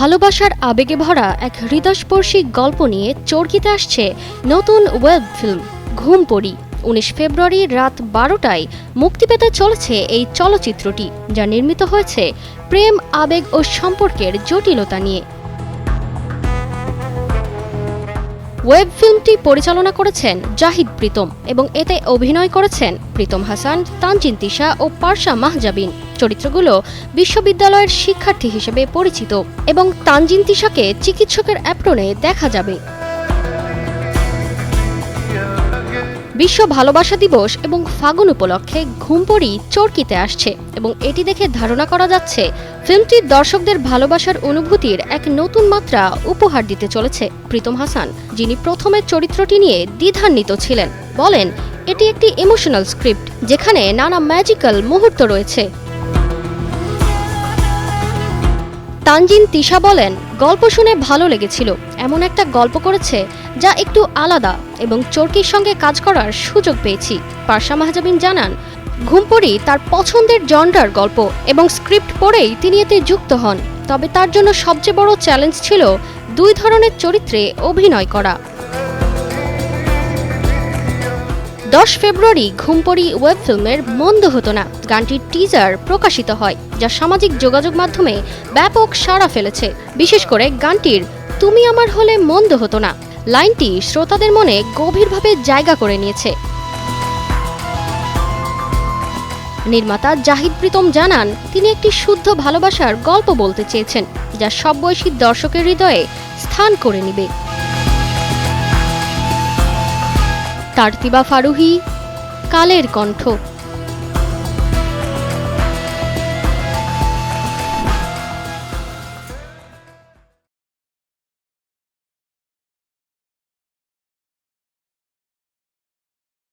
ভালোবাসার আবেগে ভরা এক হৃদয়স্পর্শী গল্প নিয়ে চর্কিতে আসছে নতুন ওয়েব ফিল্ম, ঘুম পড়ি। উনিশ ফেব্রুয়ারি রাত বারোটায় মুক্তি পেতে চলেছে এই চলচ্চিত্রটি, যা নির্মিত হয়েছে প্রেম, আবেগ ও সম্পর্কের জটিলতা নিয়ে। ওয়েব ফিল্মটি পরিচালনা করেছেন জাহিদ প্রীতম এবং এতে অভিনয় করেছেন প্রীতম হাসান, তানজিন তিশা ও পার্শা মাহজাবিন। চরিত্রগুলো বিশ্ববিদ্যালয়ের শিক্ষার্থী হিসেবে পরিচিত এবং তানজিন তিশাকে চিকিৎসকের অ্যাপ্রনে দেখা যাবে। বিশ্ব ভালোবাসা দিবস এবং ফাগুন উপলক্ষে ঘুমপড়ি চরকিতে আসছে এবং এটি দেখে ধারণা করা যাচ্ছে ফিল্মটি দর্শকদের ভালোবাসার অনুভূতির এক নতুন মাত্রা উপহার দিতে চলেছে প্রীতম হাসান, যিনি প্রথমে চরিত্রটি নিয়ে দ্বিধান্বিত ছিলেন। বলেন, এটি একটি ইমোশনাল স্ক্রিপ্ট যেখানে নানা ম্যাজিক্যাল মুহূর্ত রয়েছে। তানজিন তিশা বলেন গল্প শুনে ভালো লেগেছিল। এমন একটা গল্প করেছে যা একটু আলাদা এবং চরকির সঙ্গে কাজ করার সুযোগ পেয়েছি, পার্শা মাহজাবিন জানান। ঘুমপড়ি তার পছন্দের জন্ডার গল্প এবং স্ক্রিপ্ট পড়েই তিনি এতে যুক্ত হন, তবে তার জন্য সবচেয়ে বড় চ্যালেঞ্জ ছিল দুই ধরনের চরিত্রে অভিনয় করা। দশ ফেব্রুয়ারি ঘুমপড়ি ওয়েব ফিল্মের মন্দ হতো না। গানটির টিজার প্রকাশিত হয়, যা সামাজিক যোগাযোগ মাধ্যমে ব্যাপক সাড়া ফেলেছে। বিশেষ করে গানটির তুমি আমার হলে মন্দ হতো না লাইনটি শ্রোতাদের মনে গভীরভাবে জায়গা করে নিয়েছে। নির্মাতা জাহিদ প্রীতম জানান, তিনি একটি শুদ্ধ ভালোবাসার গল্প বলতে চেয়েছেন, যা সব বয়সী দর্শকের হৃদয়ে স্থান করে নিবে। তারতিবা ফারুহি কালের কণ্ঠ।